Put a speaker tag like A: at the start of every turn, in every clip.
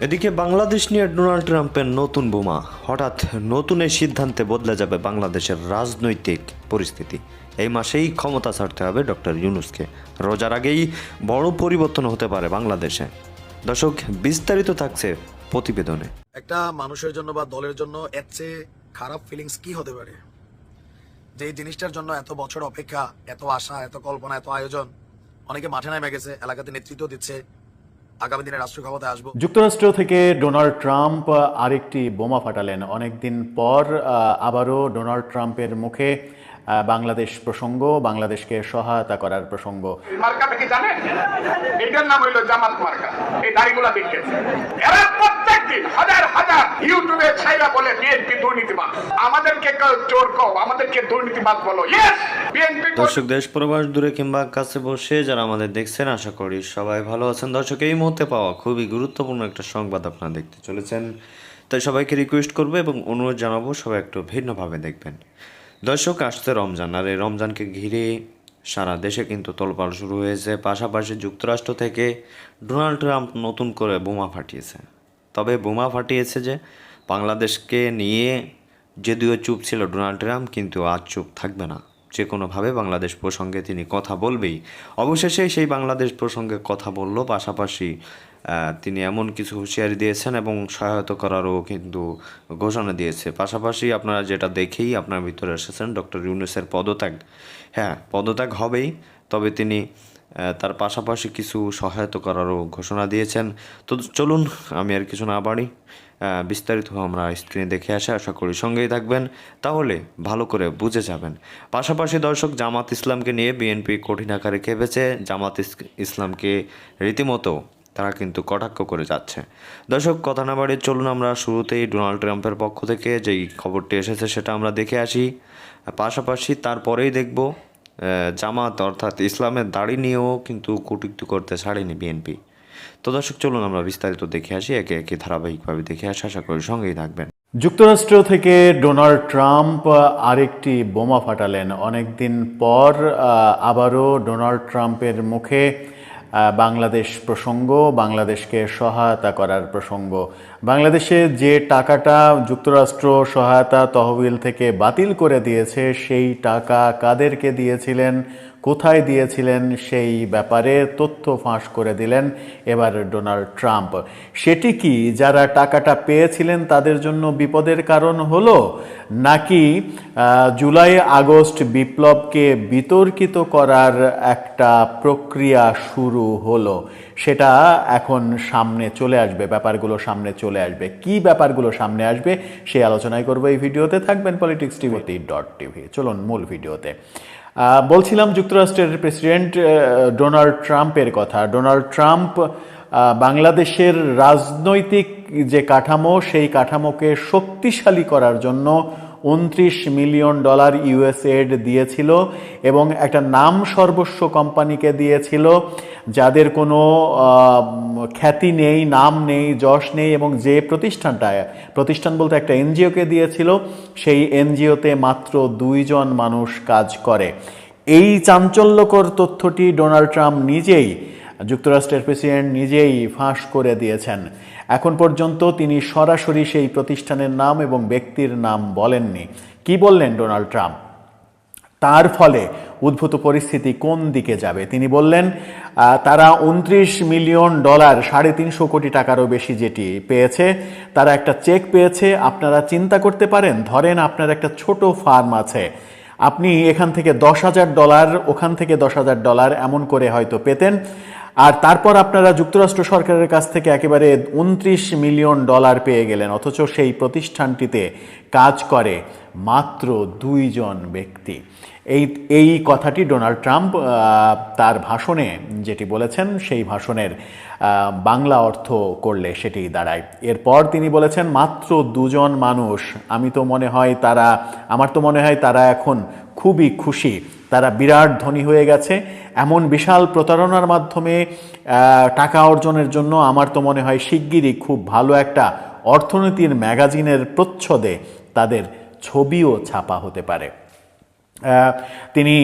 A: এদিকে বাংলাদেশ নিয়ে ডোনাল্ড ট্রাম্পের নতুন বোমা। হঠাৎ নতুন এই সিদ্ধান্তে বদলে যাবে বাংলাদেশের রাজনৈতিক পরিস্থিতি। এই মাসেই ক্ষমতা ছাড়তে হবে ডক্টর ইউনুসকে। রোজার আগেই বড় পরিবর্তন হতে পারে বাংলাদেশে। দর্শক, বিস্তারিত থাকছে প্রতিবেদনে।
B: একটা মানুষের জন্য বা দলের জন্য এর চেয়ে খারাপ ফিলিংস কি হতে পারে? যে জিনিসটার জন্য এত বছর অপেক্ষা, এত আশা, এত কল্পনা, এত আয়োজন, অনেকে মাঠে নামে গেছে, এলাকাতে নেতৃত্ব দিচ্ছে আগামী দিনে রাষ্ট্র ক্ষমতায় আসব।
C: যুক্তরাষ্ট্র থেকে ডোনাল্ড ট্রাম্প আরেকটি বোমা ফাটালেন। অনেকদিন পর আবারও ডোনাল্ড ট্রাম্পের মুখে বাংলাদেশ প্রসঙ্গ বাংলাদেশকে সহায়তা করার প্রসঙ্গ।
D: মার্কাটা কি জানেন? এটার নাম হইল জামাত মার্কা। এই দাড়িগুলা দেখে এরা প্রত্যেকদিন হাজার হাজার ইউটিউবে ছাইরা বলে বিএনপি দুর্নীতিবাদ আমাদেরকে চোর কও আমাদেরকে দুর্নীতিবাদ বলো। ইয়েস বিএনপি
A: দর্শক দেশ প্রবাস দূরে কিংবা কাছে বসে যারা আমাদের দেখছেন আশা করি সবাই ভালো আছেন। দর্শক এই মুহূর্তে পাওয়া খুবই গুরুত্বপূর্ণ একটা সংবাদ আপনারা দেখতে চলেছেন। তাই সবাইকে রিকোয়েস্ট করব এবং অনুরোধ জানাব সবাই একটু ভিন্নভাবে দেখবেন। দর্শক আসছে রমজান, আর এই রমজানকে ঘিরে সারা দেশে কিন্তু তলপাল শুরু হয়েছে। পাশাপাশি যুক্তরাষ্ট্র থেকে ডোনাল্ড ট্রাম্প নতুন করে বোমা ফাটিয়েছে। তবে বোমা ফাটিয়েছে যে, বাংলাদেশকে নিয়ে যদিও চুপ ছিল ডোনাল্ড ট্রাম্প, কিন্তু আজ চুপ থাকবে না। যে কোনোভাবে বাংলাদেশ প্রসঙ্গে তিনি কথা বলবেই। অবশেষে সেই বাংলাদেশ প্রসঙ্গে কথা বলল, পাশাপাশি তিনি এমন কিছু হুঁশিয়ারি দিয়েছেন এবং সহায়তা করারও কিন্তু ঘোষণা দিয়েছে। পাশাপাশি আপনারা যেটা দেখেই আপনার ভিতরে এসেছেন, ডক্টর ইউনুসের পদত্যাগ। হ্যাঁ পদত্যাগ হবেই, তবে তিনি তার পাশাপাশি কিছু সহায়তা করারও ঘোষণা দিয়েছেন। তো চলুন, আমি আর কিছু না বাড়ি। বিস্তারিত আমরা স্ক্রিনে দেখে আসে আশা করি সঙ্গেই থাকবেন। তাহলে ভালো করে বুঝে যাবেন। পাশাপাশি দর্শক জামাত ইসলামকে নিয়ে বিএনপি কঠিন আকারে খেপেছে। জামাত ইস- ইসলামকে রীতিমতো তারা কিন্তু কটাক্ষ করে যাচ্ছে। দর্শক, কথা না বাড়িয়ে চলুন আমরা শুরুতেই ডোনাল্ড ট্রাম্পের পক্ষ থেকে যেই খবরটি এসেছে সেটা আমরা দেখে আসি। পাশাপাশি তারপরেই দেখব জামাত অর্থাৎ ইসলামের দাড়ি নিয়েও কিন্তু কটূক্তি করতে ছাড়েনি বিএনপি। তো দর্শক, চলুন আমরা বিস্তারিত দেখে আসি, একে একে ধারাবাহিকভাবে দেখে আসি। আশা করি সঙ্গেই থাকবেন।
C: যুক্তরাষ্ট্র থেকে ডোনাল্ড ট্রাম্প আরেকটি বোমা ফাটালেন। অনেকদিন পর আবারও ডোনাল্ড ট্রাম্পের মুখে বাংলাদেশ প্রসঙ্গ, বাংলাদেশকে সহায়তা করার প্রসঙ্গ। বাংলাদেশে যে টাকাটা যুক্তরাষ্ট্র সহায়তা তহবিল থেকে বাতিল করে দিয়েছে, সেই টাকা কাদেরকে দিয়েছিলেন? কোথায় দিয়েছিলেন সেই ব্যাপারে তথ্য ফাঁস করে দিলেন এবার ডোনাল্ড ট্রাম্প। সেটি কি যারা টাকাটা পেয়েছিলেন তাদের জন্য বিপদের কারণ হলো, নাকি জুলাই আগস্ট বিপ্লবকে বিতর্কিত করার একটা প্রক্রিয়া শুরু হলো? সেটা এখন সামনে চলে আসবে, ব্যাপারগুলো সামনে চলে আসবে। কি ব্যাপারগুলো সামনে আসবে সেই আলোচনায় করব এই ভিডিওতে। থাকবেন পলিটিক্স টিভিতে ডট টিভি চলুন মূল ভিডিওতে। বলছিলাম যুক্তরাষ্ট্রের প্রেসিডেন্ট ডোনাল্ড ট্রাম্পের কথা। ডোনাল্ড ট্রাম্প বাংলাদেশের রাজনৈতিক যে কাঠামো, সেই কাঠামোকে শক্তিশালী করার জন্য উনত্রিশ মিলিয়ন ডলার ইউএসএড দিয়েছিল এবং একটা নাম সর্বস্ব কোম্পানিকে দিয়েছিল, যাদের কোনো খ্যাতি নেই, নাম নেই, যশ নেই এবং যে প্রতিষ্ঠানটা প্রতিষ্ঠান বলতে একটা এনজিওকে দিয়েছিল, সেই এনজিওতে মাত্র দুইজন মানুষ কাজ করে। এই চাঞ্চল্যকর তথ্যটি ডোনাল্ড ট্রাম্প নিজেই, যুক্তরাষ্ট্রের প্রেসিডেন্ট নিজেই ফাঁস করে দিয়েছেন। এখন পর্যন্ত তিনি সরাসরি সেই প্রতিষ্ঠানের নাম এবং ব্যক্তির নাম বলেননি। কি বললেন ডোনাল্ড ট্রাম্প? তার ফলে উদ্ভূত পরিস্থিতি কোন দিকে যাবে? তিনি বললেন তারা উনত্রিশ মিলিয়ন ডলার, সাড়ে তিনশো কোটি টাকারও বেশি যেটি পেয়েছে, তারা একটা চেক পেয়েছে, আপনারা চিন্তা করতে পারেন, ধরেন আপনার একটা ছোট ফার্ম আছে, আপনি এখান থেকে দশ হাজার ডলার, ওখান থেকে দশ হাজার ডলার এমন করে হয়তো পেতেন আর তারপর আপনারা যুক্তরাষ্ট্র সরকারের কাছ থেকে একেবারে উনত্রিশ মিলিয়ন ডলার পেয়ে গেলেন, অথচ সেই প্রতিষ্ঠানটিতে কাজ করে মাত্র দুইজন ব্যক্তি। এই এই কথাটি ডোনাল্ড ট্রাম্প তার ভাষণে যেটি বলেছেন, সেই ভাষণের বাংলা অর্থ করলে সেটি দাঁড়ায়। এরপর তিনি বলেছেন, মাত্র দুজন মানুষ। আমি তো মনে হয় তারা, আমার তো মনে হয় তারা এখন খুবই খুশি। তারা বিরাট ধনী হয়ে গেছে। এমন বিশাল প্রতারণার মাধ্যমে টাকা অর্জনের জন্য আমার তো মনে হয় শিগগিরই খুব ভালো একটা অর্থনীতির ম্যাগাজিনের প্রচ্ছদে তাদের ছবিও ছাপা হতে পারে। তিনি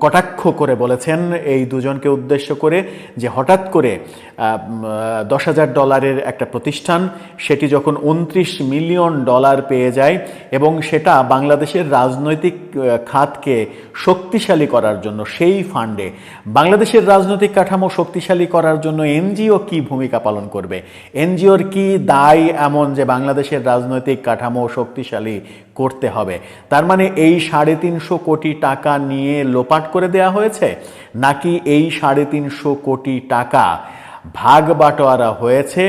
C: কটাক্ষ করে বলেছেন এই দুজনকে উদ্দেশ্য করে যে হঠাৎ করে দশ হাজার ডলারের একটা প্রতিষ্ঠান, সেটি যখন উনত্রিশ মিলিয়ন ডলার পেয়ে যায় এবং সেটা বাংলাদেশের রাজনৈতিক খাতকে শক্তিশালী করার জন্য সেই ফান্ডে। বাংলাদেশের রাজনৈতিক কাঠামো শক্তিশালী করার জন্য এনজিও কি ভূমিকা পালন করবে? এনজিওর কি দায় এমন যে বাংলাদেশের রাজনৈতিক কাঠামো শক্তিশালী করতে হবে? তার মানে এই সাড়ে তিনশো কোটি টাকা নিয়ে লোপাট করে দেয়া হয়েছে? নাকি এই সাড়ে তিনশো কোটি টাকা ভাগ বাটোয়ারা হয়েছে।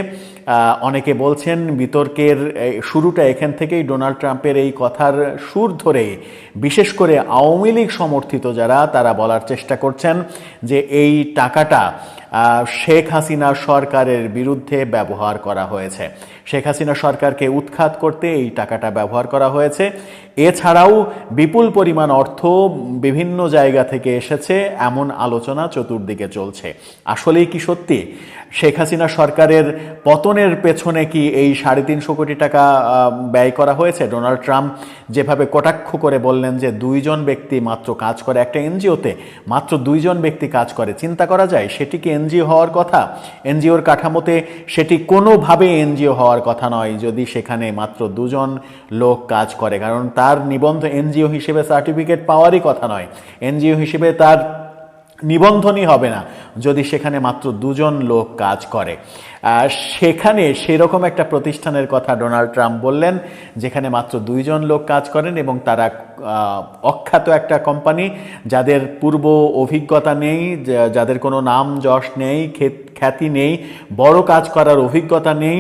C: অনেকে বলছেন বিতর্কের শুরুটা এখান থেকেই ডোনাল্ড ট্রাম্পের এই কথার সুর ধরে। বিশেষ করে আওয়ামী লীগ সমর্থিত যারা, তারা বলার চেষ্টা করছেন যে এই টাকাটা শেখ হাসিনা সরকারের বিরুদ্ধে ব্যবহার করা হয়েছে। শেখ হাসিনা সরকারকে উৎখাত করতে এই টাকাটা ব্যবহার করা হয়েছে। এছাড়াও বিপুল পরিমাণ অর্থ বিভিন্ন জায়গা থেকে এসেছে, এমন আলোচনা চতুর্দিকে চলছে। আসলেই কি সত্যি? শেখ হাসিনা সরকারের পতনের পেছনে কি এই সাড়ে তিনশো কোটি টাকা ব্যয় করা হয়েছে? ডোনাল্ড ট্রাম্প যেভাবে কটাক্ষ করে বললেন যে দুইজন ব্যক্তি মাত্র কাজ করে, একটা এনজিওতে মাত্র দুইজন ব্যক্তি কাজ করে, চিন্তা করা যায় সেটি কি এনজিও হওয়ার কথা? এনজিওর কাঠামোতে সেটি কোনোভাবে এনজিও হওয়ার কথা নয় যদি সেখানে মাত্র দুজন লোক কাজ করে, কারণ তার নিবন্ধ এনজিও হিসেবে সার্টিফিকেট পাওয়ারই কথা নয়। এনজিও হিসেবে তার নিবন্ধনই হবে না যদি সেখানে মাত্র দুজন লোক কাজ করে। সেখানে সেরকম একটা প্রতিষ্ঠানের কথা ডোনাল্ড ট্রাম্প বললেন, যেখানে মাত্র দুইজন লোক কাজ করেন এবং তারা অখ্যাত একটা কোম্পানি, যাদের পূর্ব অভিজ্ঞতা নেই যাদের কোনো নাম যশ নেই, খ্যাতি নেই, বড় কাজ করার অভিজ্ঞতা নেই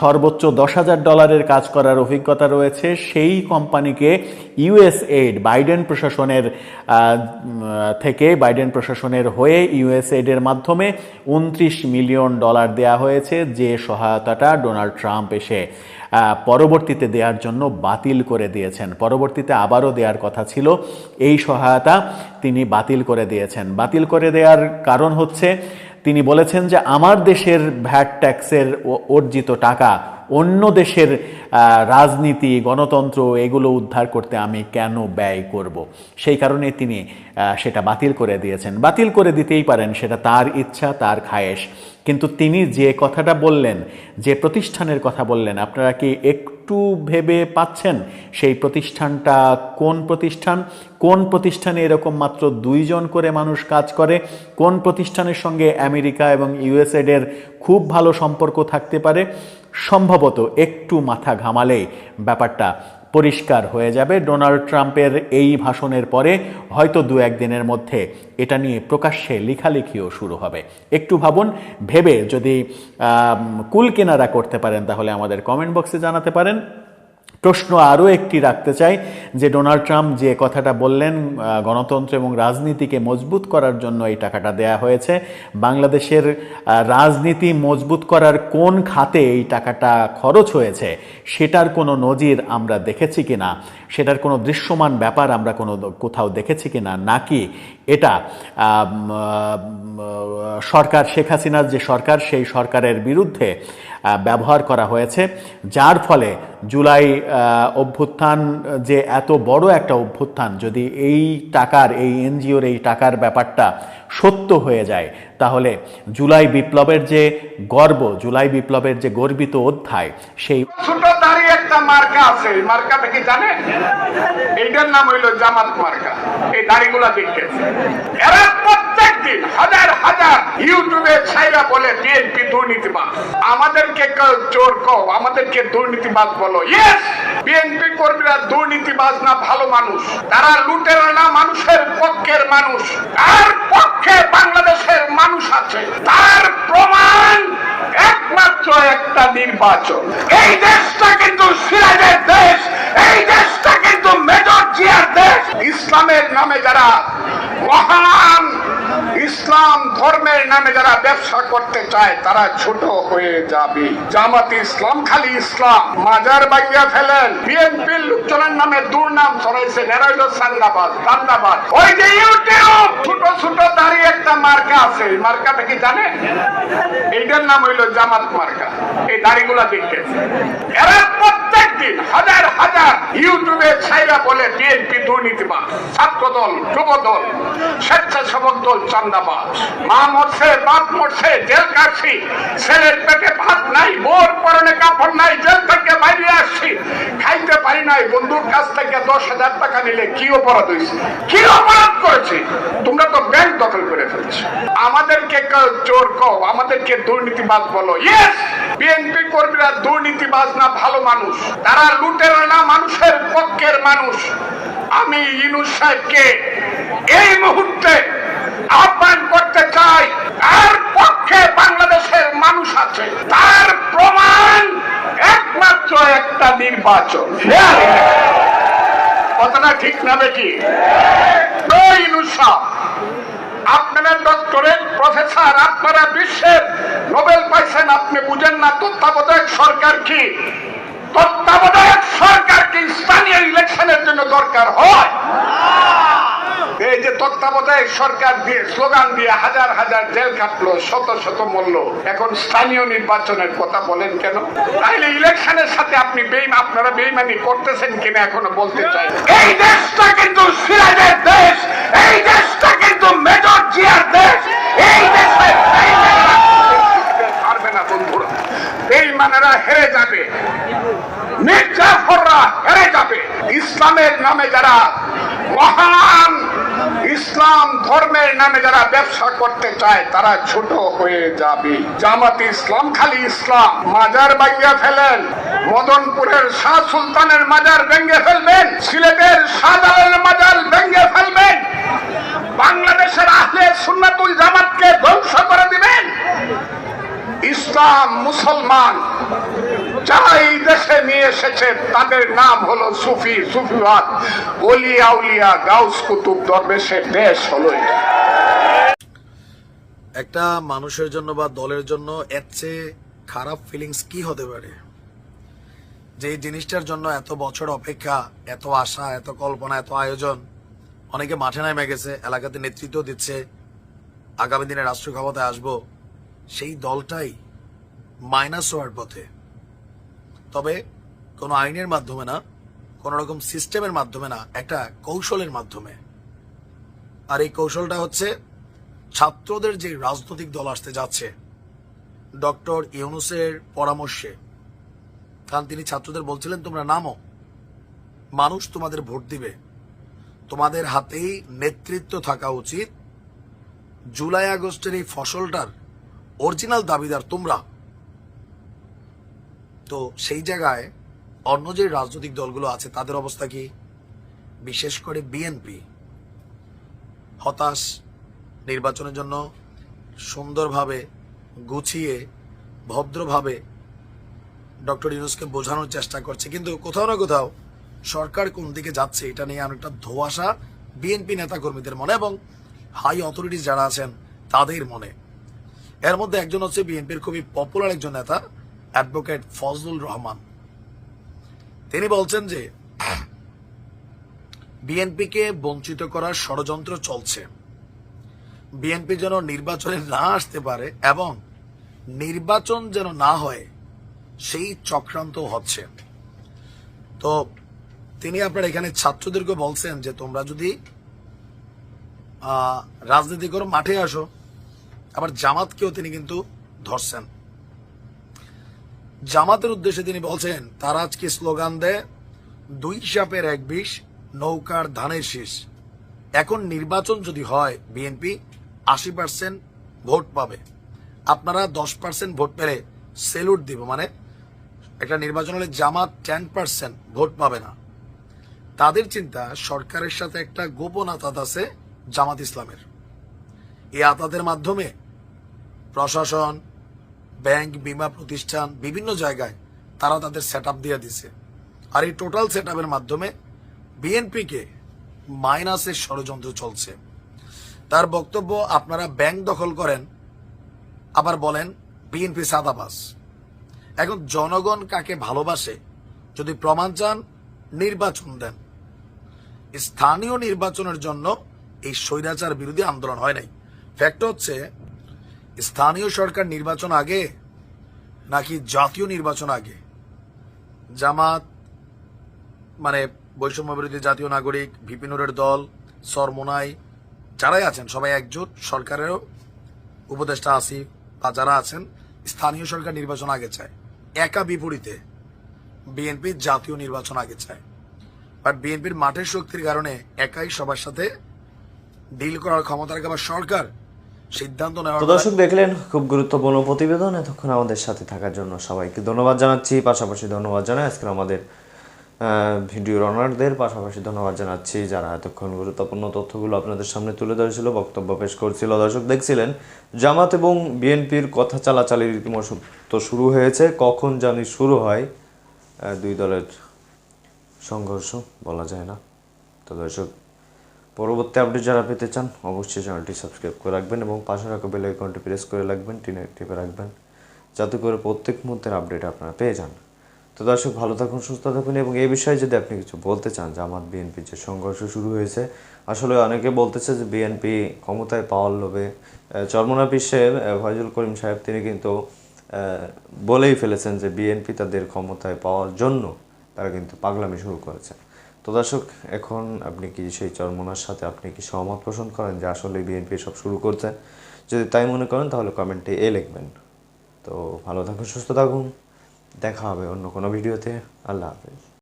C: সর্বোচ্চ দশ হাজার ডলারের কাজ করার অভিজ্ঞতা রয়েছে, সেই কোম্পানিকে ইউএস এইড বাইডেন প্রশাসনের থেকে বাইডেন প্রশাসনের হয়ে ইউএস এইডের মাধ্যমে উনত্রিশ মিলিয়ন ডলার দেয়া হয়েছে যে সহায়তাটা ডোনাল্ড ট্রাম্প এসে পরবর্তীতে দেওয়ার জন্য বাতিল করে দিয়েছেন। পরবর্তীতে আবারও দেওয়ার কথা ছিল, এই সহায়তা তিনি বাতিল করে দিয়েছেন। বাতিল করে দেওয়ার কারণ হচ্ছে তিনি বলেছেন যে আমার দেশের ভ্যাট ট্যাক্সের অর্জিত টাকা অন্য দেশের রাজনীতি, গণতন্ত্র এগুলো উদ্ধার করতে আমি কেন ব্যয় করব? সেই কারণে তিনি সেটা বাতিল করে দিয়েছেন। বাতিল করে দিতেই পারেন, সেটা তার ইচ্ছা, তার খায়েশ। কিন্তু তিনি যে কথাটা বললেন, যে প্রতিষ্ঠানের কথা বললেন, আপনারা কি একটু ভেবে পাচ্ছেন? সেই প্রতিষ্ঠানটা কোন প্রতিষ্ঠান? কোন প্রতিষ্ঠানে এরকম মাত্র দুইজন করে মানুষ কাজ করে? কোন প্রতিষ্ঠানের সঙ্গে আমেরিকা এবং ইউএসএডের খুব ভালো সম্পর্ক থাকতে পারে? সম্ভবত একটু মাথা ঘামালেই ব্যাপারটা। পরিষ্কার হয়ে যাবে। ডোনাল্ড ট্রাম্পের এই ভাষণের পরে হয়তো দু একদিনের মধ্যে এটা নিয়ে প্রকাশ্যে লেখালেখিও শুরু হবে। একটু ভাবুন, ভেবে যদি কুল কেনারা করতে পারেন তাহলে আমাদের কমেন্ট বক্সে জানাতে পারেন। প্রশ্ন আরও একটি রাখতে চাই, যে ডোনাল্ড ট্রাম্প যে কথাটা বললেন গণতন্ত্র এবং রাজনীতিকে মজবুত করার জন্য এই টাকাটা দেয়া হয়েছে। বাংলাদেশের রাজনীতি মজবুত করার কোন খাতে এই টাকাটা খরচ হয়েছে, সেটার কোনো নজির আমরা দেখেছি কিনা? সেটার কোনো দৃশ্যমান ব্যাপার আমরা কোনো কোথাও দেখেছি কিনা নাকি এটা সরকার, শেখ হাসিনার যে সরকার, সেই সরকারের বিরুদ্ধে ব্যবহার করা হয়েছে, যার ফলে জুলাই অভ্যুত্থান, যে এত বড় একটা অভ্যুত্থান, যদি এই টাকার, এই এনজিওর এই টাকার ব্যাপারটা সত্য হয়ে যায়, তাহলে জুলাই বিপ্লবের যে গর্ব, জুলাই বিপ্লবের যে গর্বিত অধ্যায়, সেই
D: একটা মার্কা আছে, এই মার্কাটা কি জানে এইটার নাম হইল জামাত মার্কা। এই দাড়িগুলা দেখে এরা প্রত্যেক দিন হাজার হাজার ইউটিউবে ছাইরা বলে, বিএনপি দুর্নীতিবাদ আমাদেরকে চোর কও, আমাদেরকে দুর্নীতিবাদ বলো। ইয়েস বিএনপি কর্মীরা দুর্নীতিবাজ না, ভালো মানুষ। তারা লুটের না, মানুষের পক্ষের মানুষ। তার পক্ষে বাংলাদেশের মানুষ আছে তার প্রমাণ একমাত্র একটা নির্বাচন। এই দেশটা কিন্তু সিরাজের দেশ, এই দেশটা কিন্তু মেজর জিয়ার দেশ। ইসলামের নামে যারা মহান ইসলাম ধর্মের নামে যারা ব্যবসা করতে চায়, তারা ছোট হয়ে যাবে। জামাতে ইসলাম, খালি ইসলাম। মাজার বাইয়া ফেলেন। বিএনপির লোকজনের নামে দুর্নাম দান্দাবাদ। ওই যে ইউটিউব! ছোট ছোট দাঁড়িয়ে একটা মার্কা আছে। এই মার্কাটা কি জানে? এইটার নাম হইল জামাত মার্কা। এই দাড়িগুলা দেখে এরা দিন হাজার হাজার ইউটিউবে ছাইরা বলে বিএনপি দুর্নীতিবাদ ছাত্র দল যুব দল স্বেচ্ছাসেবক দল চান্দাবাজ। মা মরছে, বাপ মরছে, জেল কাটছি ছেলের পেটে ভাত নাই মোর পরনে কাপড় নাই, জেল থেকে বাইরে আসছি। খাইতে পারি নাই, বন্ধুর কাছ থেকে দশ হাজার টাকা নিলে কি অপরাধ হয়েছে? কি অপরাধ করেছে তোমরা তো ব্যাংক দখল করে ফেলছো আমাদেরকে চোর কও আমাদেরকে দুর্নীতিবাজ বলো। ইয়েস বিএনপি কর্মীরা দুর্নীতিবাজ না ভালো মানুষ। তারা লুটের না মানুষের পক্ষের মানুষ। আমি ইনুস সাহেবকে এই মুহূর্তে আহ্বান করতে চাই তার পক্ষে বাংলাদেশের মানুষ আছে। তার প্রমাণ একমাত্র একটা নির্বাচন। কথাটা ঠিক না দেখি আপনারা ডক্টরেট প্রফেসর আপনারা বিশ্বের নোবেল পাইছেন, আপনি বুঝেন না, তত্ত্বাবধায়ক সরকার কি? তত্ত্বাবধায়ক সরকার কি? স্থানীয় ইলেকশনের জন্য দরকার হয়। এই যে তত্ত্বাবধায়ক সরকার দিয়ে, স্লোগান দিয়ে হাজার হাজার জেল কাটলো, শত শত মূল্য এখন স্থানীয় নির্বাচনের কথা বলেন কেন? তাইলে ইলেকশনের সাথে আপনি বেইম, আপনারা বেইমানি করতেছেন কিনা এখনও বলতে চাই এই দেশটা কিন্তু সিরাজের দেশ, এই দেশটা কিন্তু মেজর জিয়ার দেশ এই দেশে বেইমানেরা পারবে না বন্ধুরা বেইমানেরা হেরে যাবে মির্জাফররা হেরে যাবে ইসলামের নামে যারা মহান ইসলাম ধর্মের নামে যারা ব্যবসা করতে চায়, তারা ছোট হয়ে যাবে। জামাত ইসলাম খালি ইসলাম। মাজার বাইয়া ফেলেন, মদনপুরের শাহ সুলতানের মাজার ভেঙে ফেলবেন, সিলেটের শাহজালালের মাজার ভেঙে ফেলবেন। বাংলাদেশের আহলে সুন্নাতুল জামাতকে ধ্বংস করে দিবেন। ইসলাম মুসলমান এসেছে, তাদের নাম হলো সুফি সুফিবাদ ওলিয়া উলিয়া, গাউস কুতুব দরবেশের দেশ হলো
B: একটা মানুষের জন্য বা দলের জন্য এর খারাপ ফিলিংস কি হতে পারে? যে জিনিসটার জন্য এত বছর অপেক্ষা, এত আশা, এত কল্পনা, এত আয়োজন, অনেকে মাঠে নেমে গেছে, এলাকাতে নেতৃত্ব দিচ্ছে, আগামী দিনে রাষ্ট্র ক্ষমতায় আসব, সেই দলটাই মাইনাস হওয়ার পথে। তবে কোনো আইনের মাধ্যমে না, কোনো রকম সিস্টেমের মাধ্যমে না, একটা কৌশলের মাধ্যমে। আর এই কৌশলটা হচ্ছে ছাত্রদের যে রাজনৈতিক দল আসতে যাচ্ছে, ডক্টর ইউনুসের পরামর্শে। কারণ তিনি ছাত্রদের বলছিলেন, তোমরা নামো, মানুষ তোমাদের ভোট দিবে। তোমাদের হাতেই নেতৃত্ব থাকা উচিত। জুলাই আগস্টের এই ফসলটার অরিজিনাল দাবিদার তোমরা। তো সেই জায়গায় অন্য যে রাজনৈতিক দলগুলো আছে, তাদের অবস্থা কি? বিশেষ করে বিএনপি হতাশ নির্বাচনের জন্য সুন্দরভাবে গুছিয়ে, ভদ্রভাবে ডক্টর ইউনুসকে বোঝানোর চেষ্টা করছে। কিন্তু কোথাও না কোথাও সরকার কোন দিকে যাচ্ছে, এটা নিয়ে অনেকটা ধোয়াশা বিএনপি নেতাকর্মীদের মনে এবং হাই অথরিটিস যারা আছেন, তাদের মনে। এর মধ্যে একজন হচ্ছে বিএনপির খুবই পপুলার একজন নেতা অ্যাডভোকেট ফজলুল রহমান। তিনি বলছেন যে, বিএনপিকে বঞ্চিত করার ষড়যন্ত্র চলছে। বিএনপি যেন নির্বাচনে না আসতে পারে এবং নির্বাচন যেন না হয়, সেই চক্রান্ত হচ্ছে। তো তিনি আপনার এখানে ছাত্রদেরকে বলছেন যে, তোমরা যদি রাজনীতি করো, মাঠে আসো, আবার জামাতকেও তিনি কিন্তু ধরছেন। জামাতের উদ্দেশ্যে তিনি বলছেন, তারা আজকে স্লোগান দেয়, দুই সাপের এক বিষ, নৌকার ধানের শীষ। এখন নির্বাচন যদি হয়, বিএনপি আশি পার্সেন্ট ভোট পাবে। আপনারা দশ পার্সেন্ট ভোট পেলে সেলুট দিব মানে একটা নির্বাচন হলে জামাত টেন পার্সেন্ট ভোট পাবে না। তাদের চিন্তা, সরকারের সাথে একটা গোপন আতাত আছে জামাত ইসলামের। এই আতাতের মাধ্যমে প্রশাসন ব্যাংক, বিমা প্রতিষ্ঠান, বিভিন্ন জায়গায় তারা তাদের সেট দিয়ে দিছে। আর এই টোটাল সেট মাধ্যমে বিএনপিকে মাইনাসের ষড়যন্ত্র চলছে। তার বক্তব্য, আপনারা ব্যাংক দখল করেন, আবার বলেন বিএনপি সাদাবাস এখন জনগণ কাকে ভালোবাসে, যদি প্রমাণ চান, নির্বাচন দেন। স্থানীয় নির্বাচনের জন্য এই স্বৈরাচার বিরোধী আন্দোলন হয় নাই। ফ্যাক্ট হচ্ছে স্থানীয় সরকার নির্বাচন আগে নাকি জাতীয় নির্বাচন আগে? জামাত মানে বৈষম্য বিরোধী জাতীয় নাগরিক, ভিপিনুরের দল, সরমোনাই, যারাই আছেন, সবাই একজোট, সরকারেরও উপদেষ্টা আসিফ বা যারা আছেন, স্থানীয় সরকার নির্বাচন আগে চায়। একা বিপরীতে বিএনপি জাতীয় নির্বাচন আগে চায়। বাট বিএনপির মাঠের শক্তির কারণে একাই সবার সাথে ডিল করার ক্ষমতা রাখে সরকার। সিদ্ধান্ত নেওয়ার
A: তো দর্শক দেখলেন খুব গুরুত্বপূর্ণ প্রতিবেদন এতক্ষণ আমাদের সাথে থাকার জন্য সবাইকে ধন্যবাদ জানাচ্ছি। পাশাপাশি ধন্যবাদ জানাই আজকের আমাদের ভিডিও রানারদের। পাশাপাশি ধন্যবাদ জানাচ্ছি যারা এতক্ষণ গুরুত্বপূর্ণ তথ্যগুলো আপনাদের সামনে তুলে ধরেছিল বক্তব্য পেশ করছিল। দর্শক দেখছিলেন জামাত এবং বিএনপির কথা চালাচালি রীতিমতো তো শুরু হয়েছে। কখন জানি শুরু হয় দুই দলের সংঘর্ষ বলা যায় না। তো দর্শক পরবর্তী আপডেট যারা পেতে চান, অবশ্যই চ্যানেলটি সাবস্ক্রাইব করে রাখবেন এবং পাশে রাখা বেল আইকনটি প্রেস করে রাখবেন, টিনে টিপে রাখবেন, যাতে করে প্রত্যেক মুহূর্তের আপডেট আপনারা পেয়ে যান। তো দর্শক, ভালো থাকুন, সুস্থ থাকুন এবং এই বিষয়ে যদি আপনি কিছু বলতে চান, যে আমার বিএনপি যে সংঘর্ষ শুরু হয়েছে, আসলে অনেকে বলতেছে যে বিএনপি ক্ষমতায় পাওয়ার লোভে চরমোনা বিশ্বের ফয়জুল করিম সাহেব তিনি কিন্তু বলেই ফেলেছেন যে বিএনপি তাদের ক্ষমতায় পাওয়ার জন্য তারা কিন্তু পাগলামি শুরু করেছে। তো দর্শক, এখন আপনি কি সেই চরমোনার সাথে আপনি কি সহমত পোষণ করেন যে আসলে বিএনপি সব শুরু করছে? যদি তাই মনে করেন, তাহলে কমেন্টে এ লিখবেন। তো ভালো থাকুন, সুস্থ থাকুন। দেখা হবে অন্য কোনো ভিডিওতে আল্লাহ হাফেজ।